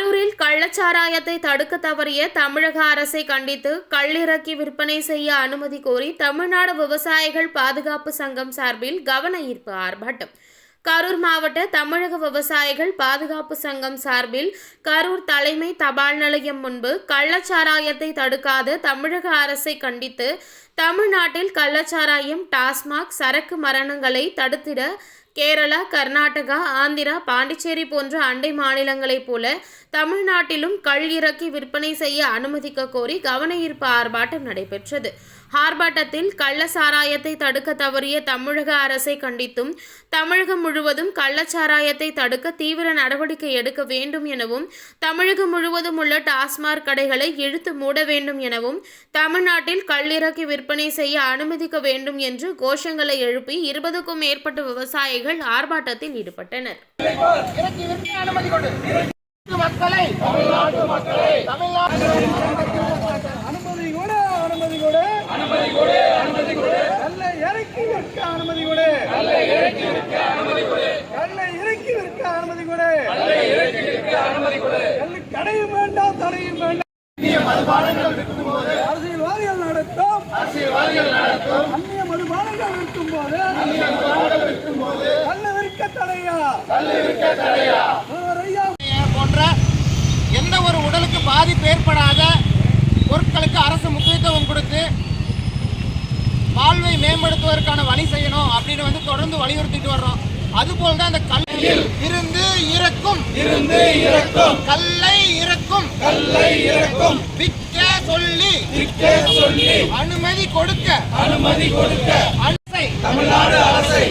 கள்ளச்சாராயத்தை தடுக்க தவறிய தமிழக அரசை கண்டித்து கள்ளிறக்கி விற்பனை செய்ய அனுமதி கோரி தமிழ்நாடு விவசாயிகள் பாதுகாப்பு சங்கம் சார்பில் கவன ஈர்ப்பு ஆர்ப்பாட்டம். கரூர் மாவட்ட தமிழக விவசாயிகள் பாதுகாப்பு சங்கம் சார்பில் கரூர் தலைமை தபால் நிலையம் முன்பு கள்ளச்சாராயத்தை தடுக்காத தமிழக அரசை கண்டித்து தமிழ்நாட்டில் கள்ளச்சாராயம் டாஸ்மாக் சரக்கு மரணங்களை தடுத்திட கேரளா கர்நாடகா ஆந்திரா பாண்டிச்சேரி போன்ற அண்டை மாநிலங்களைப் போல தமிழ்நாட்டிலும் கள் இறக்கி விற்பனை செய்ய அனுமதிக்க கோரி கவனஈர்ப்பு ஆர்ப்பாட்டம் நடைபெற்றது. ஆர்ப்பாட்டத்தில் கள்ள சாராயத்தை தடுக்க தவறிய தமிழக அரசை கண்டித்தும் தமிழகம் முழுவதும் கள்ளச்சாராயத்தை தடுக்க தீவிர நடவடிக்கை எடுக்க வேண்டும் எனவும் தமிழகம் முழுவதும் உள்ள டாஸ்மாக் கடைகளை இழுத்து மூட வேண்டும் எனவும் தமிழ்நாட்டில் கள்ளிறக்கி விற்பனை செய்ய அனுமதிக்க வேண்டும் என்று கோஷங்களை எழுப்பி இருபதுக்கும் மேற்பட்ட விவசாயிகள் ஆர்ப்பாட்டத்தில் ஈடுபட்டனர். இறக்கி விற்க அனுமதி கொடு. மக்களை தமிழ்நாட்டு அனுமதி கொடு அனுமதி கொடு. அனுமதி கொடு அனுமதி கொடு. கல்லை இறக்கி விற்க அனுமதி கொடு. கல்லை இறக்கி விற்க அனுமதி கொடு. கல்லை இறக்கி விற்க அனுமதி கொடு. கல்லை இறக்கி விற்க அனுமதி கொடு. கல்லு கடையும் வேண்டாம் தடையும் வேண்டாம். அரசியல்வாதிகள் நடத்தும். அரசியல்வாதிகள் நடத்தும். அந்நிய மதுபானங்கள் விற்கும் போது அந்நிய மதுபானங்கள் விற்கும் போது கல்ல விற்க தடையா கல்ல விற்க தடையா ஐயா போன்ற எந்த ஒரு உடலுக்கு பாதிப்பு ஏற்படாத பொருட்களுக்கு அரசு முக்கியத்துவம் கொடுத்து வாழ்வை மேம்படுத்துவதற்கான வழி செய்யணும் அப்படின்னு வந்து தொடர்ந்து வலியுறுத்திட்டு வர்றோம். அதுபோல் தான் அந்த கல்லில் இருந்து இறக்கும். இருந்து இறக்கும். கல்லை இறக்கும். கல்லை இறக்கும். விற்க சொல்லி. விற்க சொல்லி. அனுமதி கொடுக்க. அனுமதி கொடுக்க. அரசை தமிழ்நாடு அரசை.